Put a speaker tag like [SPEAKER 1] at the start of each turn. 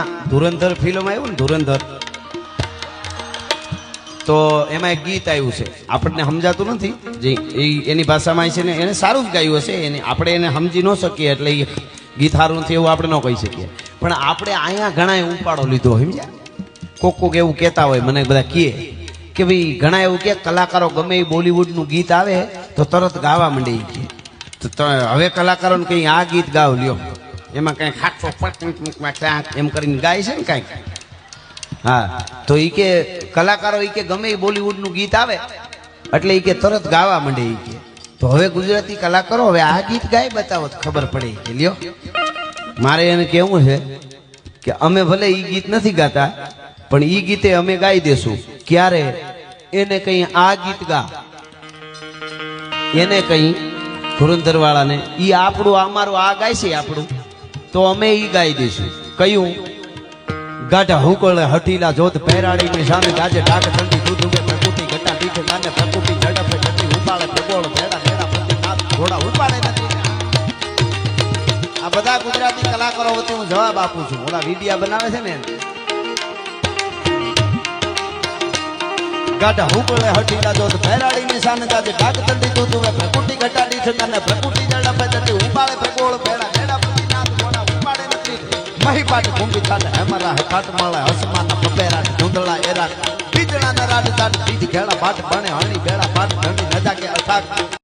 [SPEAKER 1] હમણાં ધુરંધર ફિલ્મ આવ્યું ને, ધુરંધર. તો એમાં એક ગીત આવ્યું છે. આપણને સમજાતું નથી. જે એની ભાષામાં છે ને, એને સારું જ ગાયું હશે. એને આપણે એને સમજી ન શકીએ એટલે એ ગીત સારું નથી એવું આપણે ન કહી શકીએ. પણ આપણે અહીંયા ઘણા ઉપાડો લીધો, સમજ્યા? કોક કોક એવું કહેતા હોય, મને બધા કહે કે ભાઈ, ઘણા એવું કે કલાકારો ગમે એ બોલિવૂડનું ગીત આવે, તો તરત ગાવા માંડે એ તો, હવે કલાકારોને કંઈ આ ગીત ગાવ લ્યો. એમાં કંઈ ખાટો એમ કરીને ગાય છે ને કાંઈક હા. તો ઈ કે કલાકારો ઈ કે ગમે એ બોલિવૂડનું ગીત આવે, એટલે ઈ કે તરત ગાવા માંડે ઈ કે. તો હવે ગુજરાતી કલાકારો, હવે આ ગીત ગાય બતાવો ખબર પડે કે, લ્યો. મારે એને કેવું છે કે અમે ભલે ઈ ગીત નથી ગાતા, પણ ઈ ગીતે અમે ગાઈ દેશું. ક્યારે? એને કઈ આ ગીત ગા. એને કઈ ધુરંધર વાળાને ઈ આપણું અમારું આ ગાય છે આપણું. તો અમે ઈ ગાઈ દઈશું. કયું? ગાઢા હુકળ હઠીલા જોત પહેરાડી ની સામે ગાજે ડાક ઠંડી દૂધ ઉગે, પ્રકૃતિ ઘટા દીઠે માને પ્રકૃતિ ઝડપે ઘટી ઉપાડે પ્રબોળ ભેડા ભેડા પ્રતિ નાથ ઘોડા ઉપાડે નથી. આ બધા ગુજરાતી કલાકારો વતી હું જવાબ આપું છું. ઓલા વિડિયા બનાવે છે ને? ગાઢા હુકળે હઠીલા જોત પહેરાડી ની સામે ગાજે ડાક ઠંડી દૂધ ઉગે, પ્રકૃતિ ઘટા દીઠે કાને પ્રકૃતિ ઝડપે ગતિ ઉપાડે પ્રગોળ ભેડા મહી પાટ ઘૂંગી છાટ હેમરા હે કાટ માળે હસમાન પપેરા ધૂંધળા એરા બીજણા ના રાડ ચાટ બીજ ઘેડા પાટ ભણે, હણી બેડા પાટ ઢંડી નજા અથાક.